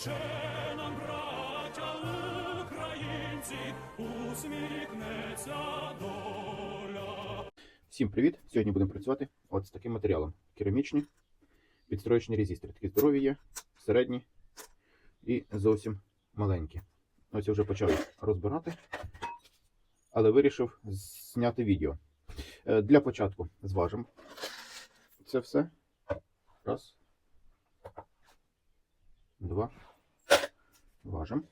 Ще нам, браття українці, усміхнеться доля. Всім привіт! Сьогодні будемо працювати от з таким матеріалом. Керамічні підстроєчні резистори. Такі здорові є, середні і зовсім маленькі. Ось я вже почав розбирати, але вирішив зняти відео. Е, Для початку зважимо це все. Раз. Два. Важимо.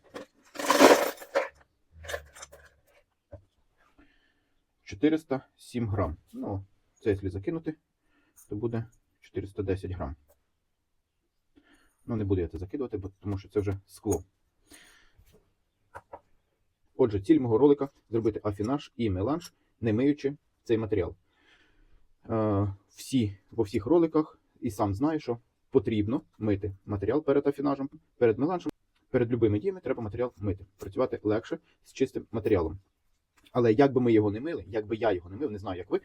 407 грам. Ну, це якщо закинути, то буде 410 грам. Ну, не буду я це закидувати, бо- тому що це вже скло. Отже, ціль мого ролика зробити афінаж і меланж, не миючи цей матеріал. Е, всі, во всіх роликах, і сам знаю, що потрібно мити матеріал перед афінажем, перед меланжем. Перед любими діями треба матеріал мити. Працювати легше з чистим матеріалом. Але як би ми його не мили, як би я його не мив, не знаю, як ви.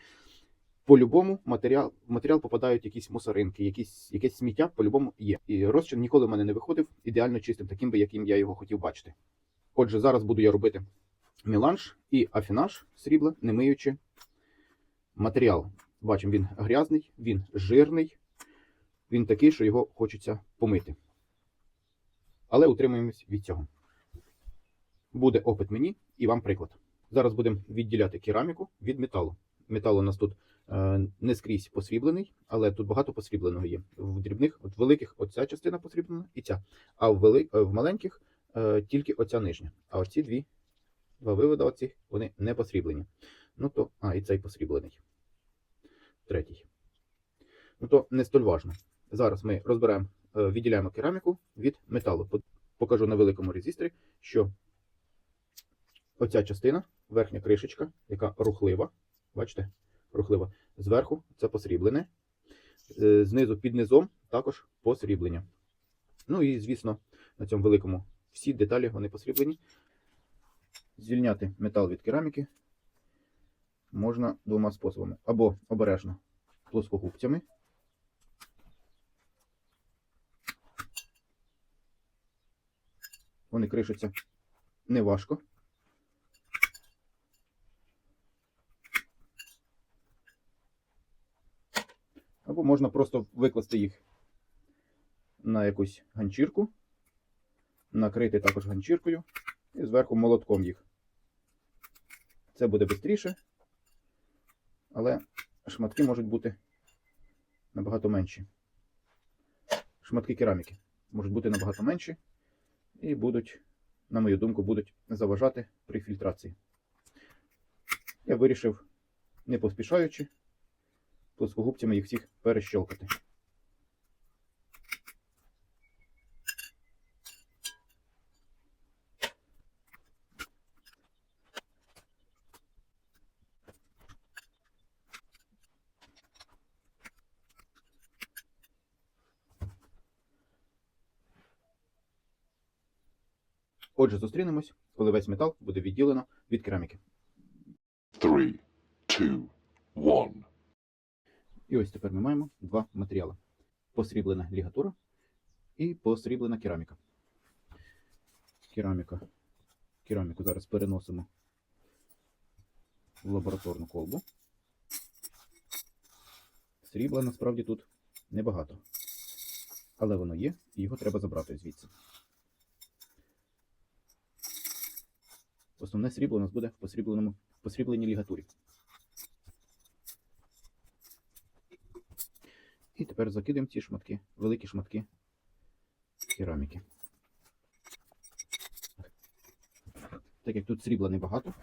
По-любому матеріал, в матеріал попадають якісь мусоринки, якісь, якесь сміття по-любому є. І розчин ніколи в мене не виходив ідеально чистим, таким би, яким я його хотів бачити. Отже, зараз буду я робити меланж і афінаж срібла, не миючи матеріал. Бачимо, він грязний, він жирний, він такий, що його хочеться помити. Але утримуємось від цього. Буде опит мені і вам приклад. Зараз будемо відділяти кераміку від металу. Метал у нас тут е, не скрізь посріблений, але тут багато посрібленого є. В дрібних, от великих, оця частина посріблена і ця. А в, вели, е, в маленьких е, тільки оця нижня. А оці дві, два виводи оці, вони не посріблені. Ну то, а, і цей посріблений. Третій. Ну то не столь важно. Зараз ми розберемо, е, відділяємо кераміку від металу. Покажу на великому резисторі, що оця частина, верхня кришечка, яка рухлива, бачите, рухлива, зверху це посріблене, Е, знизу під низом також посріблення. Ну і, звісно, на цьому великому всі деталі вони посріблені. Звільняти метал від кераміки можна двома способами. Або обережно плоскогубцями. Вони кришаться неважко. Або можна просто викласти їх на якусь ганчірку, накрити також ганчіркою і зверху молотком їх. Це буде швидше, але шматки можуть бути набагато менші. Шматки кераміки можуть бути набагато менші і будуть, на мою думку, будуть заважати при фільтрації. Я вирішив, не поспішаючи, плоскогубцями їх всіх перещелкати. Отже, зустрінемось, коли весь метал буде відділено від кераміки. Three, two, one. І ось тепер ми маємо два матеріали: посріблена лігатура і посріблена кераміка. Кераміка. Кераміку зараз переносимо в лабораторну колбу. Срібла насправді тут небагато. Але воно є, і його треба забрати звідси. Основне срібло у нас буде в посрібленому, в посрібленій лігатурі. І тепер закидаємо ці шматки, великі шматки кераміки. Так як тут срібла небагато,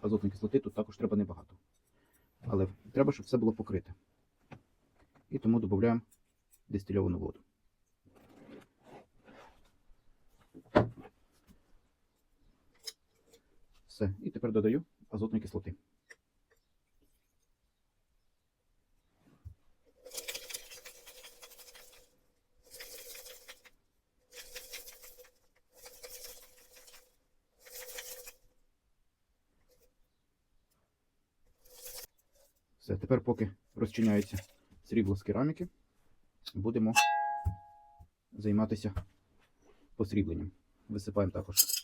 азотної кислоти тут також треба небагато. Але треба, щоб все було покрите. І тому додаємо дистильовану воду. Все. І тепер додаю азотної кислоти. Все, тепер, поки розчиняється срібло з кераміки, будемо займатися посрібленням. Висипаємо також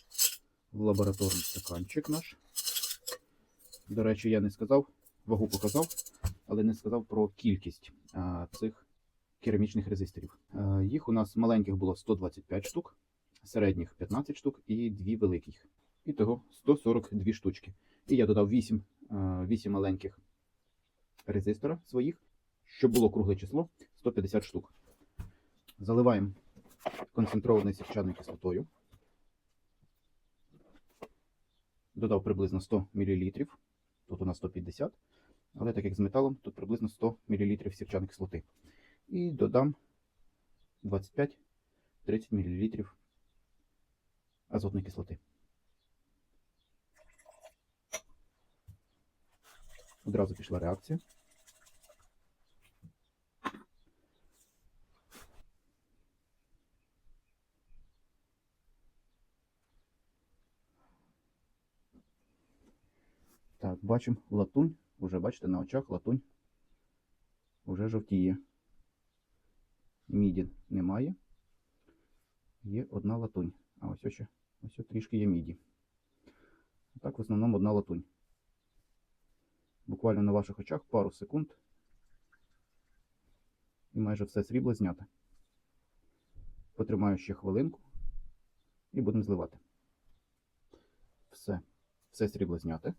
в лабораторний стаканчик наш. До речі, я не сказав, вагу показав, але не сказав про кількість цих керамічних резисторів. Їх у нас маленьких було 125 штук, середніх 15 штук і дві великих. І того 142 штучки. І я додав 8, 8 маленьких резистора своїх, щоб було кругле число 150 штук. Заливаємо концентрованою сірчаною кислотою. Додав приблизно 100 мл. Тут у нас 150, але так як з металом, тут приблизно 100 мл сірчаної кислоти. І додам 25-30 мл азотної кислоти. Одразу пішла реакція. Так, бачимо латунь. Уже бачите на очах латунь вже жовтіє. Міді немає. Є одна латунь. А ось ще ось трішки є міді. Так, в основному одна латунь. Буквально на ваших очах пару секунд. І майже все срібло знято. Потримаю ще хвилинку і будемо зливати. Все. Все срібло зняте.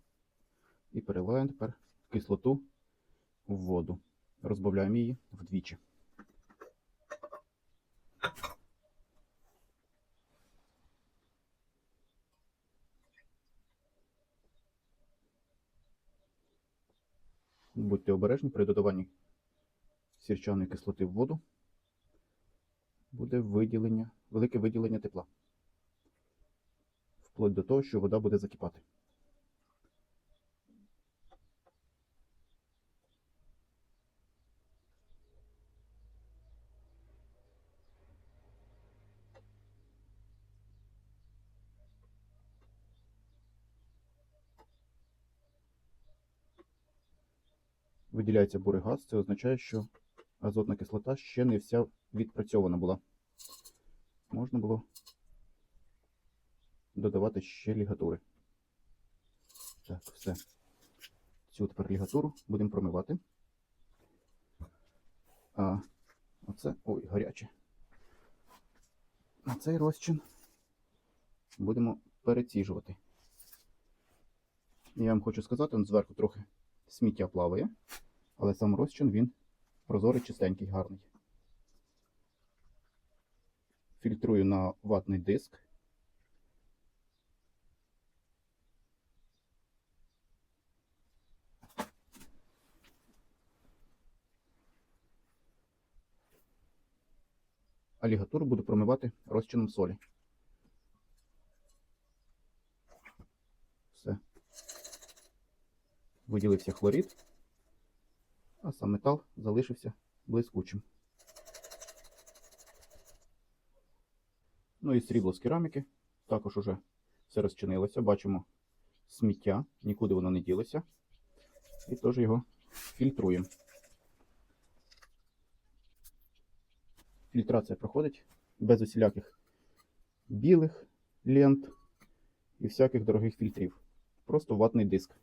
І переливаємо тепер кислоту в воду. Розбавляємо її вдвічі. Будьте обережні при додаванні сірчаної кислоти в воду. Буде виділення, велике виділення тепла. Вплоть до того, що вода буде закипати. Виділяється бурий газ, це означає, що азотна кислота ще не вся відпрацьована була. Можна було додавати ще лігатури. Так, все. Цю тепер лігатуру будемо промивати. А оце. Ой, гаряче. А цей розчин будемо переціжувати. Я вам хочу сказати, он зверху трохи сміття плаває, але сам розчин він прозорий, чистенький, гарний. Фільтрую на ватний диск. Алігатуру буду промивати розчином солі. Все виділився хлорид, а сам метал залишився блискучим. Ну і срібло з кераміки також уже все розчинилося. Бачимо сміття, нікуди воно не ділося. І теж його фільтруємо. Фільтрація проходить без усіляких білих лент і всяких дорогих фільтрів. Просто ватний диск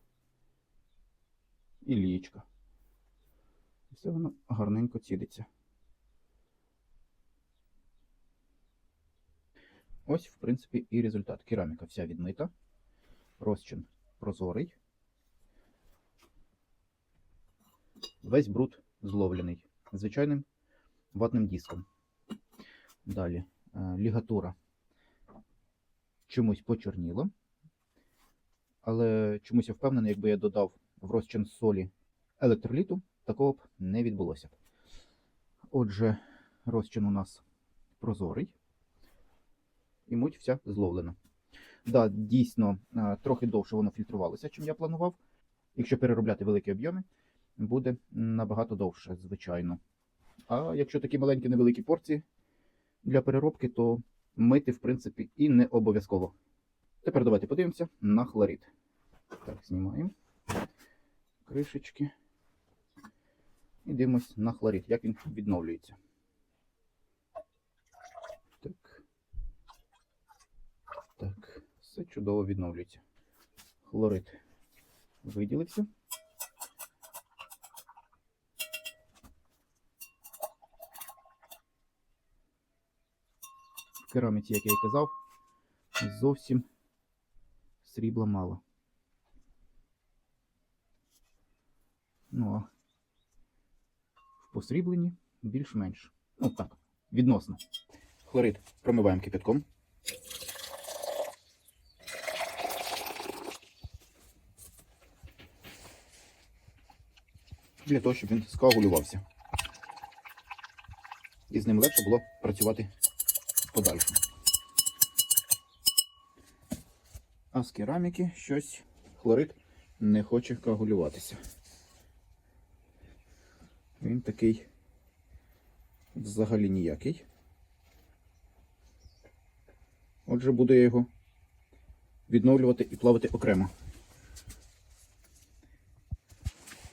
і лієчка. Все воно гарненько цідиться. Ось, в принципі, і результат. Кераміка вся відмита. Розчин прозорий. Весь бруд зловлений звичайним ватним диском. Далі е, лігатура чомусь почорніла. Але чомусь я впевнений, якби я додав в розчин солі електроліту, такого б не відбулося. Отже, розчин у нас прозорий. І муть вся зловлена. Да, дійсно, е, трохи довше воно фільтрувалося, чим я планував. Якщо переробляти великі об'єми, буде набагато довше, звичайно. А якщо такі маленькі невеликі порції для переробки, то мити, в принципі, і не обов'язково. Тепер давайте подивимося на хлорид. Так, знімаємо кришечки. І дивимось на хлорид, як він відновлюється. Так. Так, все чудово відновлюється. Хлорид виділився. В кераміці, як я і казав, зовсім срібла мало. Ну, а в посрібленні більш-менш. Ну так, відносно. Хлорид промиваємо кипятком. Для того, щоб він скоагулювався. І з ним легше було працювати в подальшому. А з кераміки щось хлорид не хоче коагулюватися. Він такий взагалі ніякий. Отже, буду я його відновлювати і плавити окремо.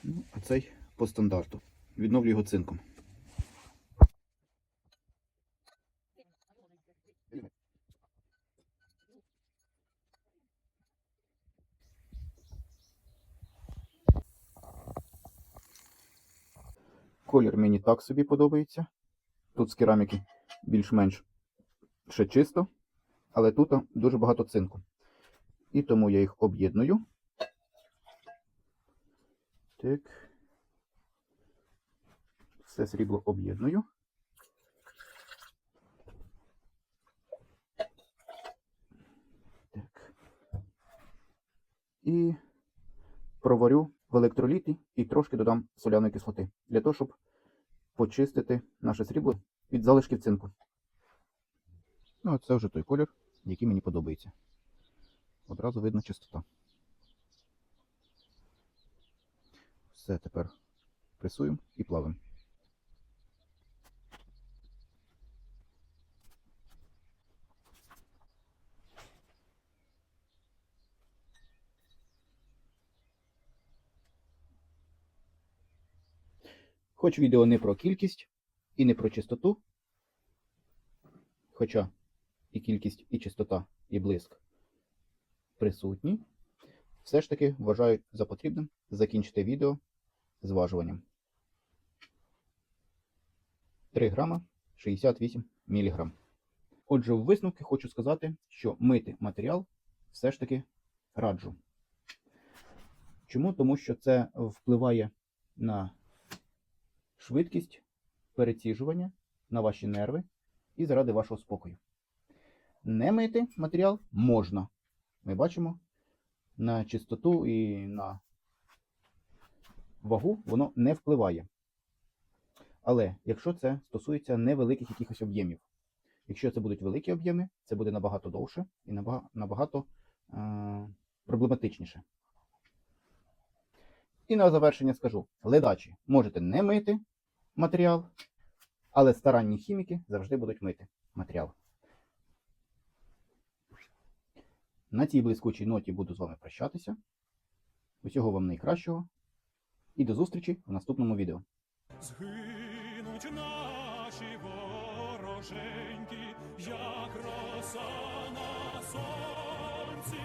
Ну, а цей по стандарту. Відновлю його цинком. Колір мені так собі подобається. Тут з кераміки більш-менш ще чисто, але тут дуже багато цинку. І тому я їх об'єдную. Так. Все срібло об'єдную. Так. І проварю в електроліті і трошки додам соляної кислоти. Для того, щоб почистити наше срібло від залишків цинку. Ну, а це вже той колір, який мені подобається. Одразу видно чистота. Все тепер пресуємо і плавимо. Хоч відео не про кількість і не про чистоту, хоча і кількість, і чистота, і блиск присутні, все ж таки вважаю за потрібним закінчити відео зважуванням. 3 грама 68 міліграм. Отже, в висновки хочу сказати, що мити матеріал все ж таки раджу. Чому? Тому що це впливає на швидкість переціжування, на ваші нерви і заради вашого спокою. Не мити матеріал можна. Ми бачимо на чистоту і на вагу воно не впливає. Але якщо це стосується невеликих якихось об'ємів, якщо це будуть великі об'єми, це буде набагато довше і набагато, е- проблематичніше. І на завершення скажу: ледачі можете не мити матеріал, але старанні хіміки завжди будуть мити матеріал. На цій блискучій ноті буду з вами прощатися. Усього вам найкращого. І до зустрічі в наступному відео. Згинуть наші вороженьки, як роса на сонці,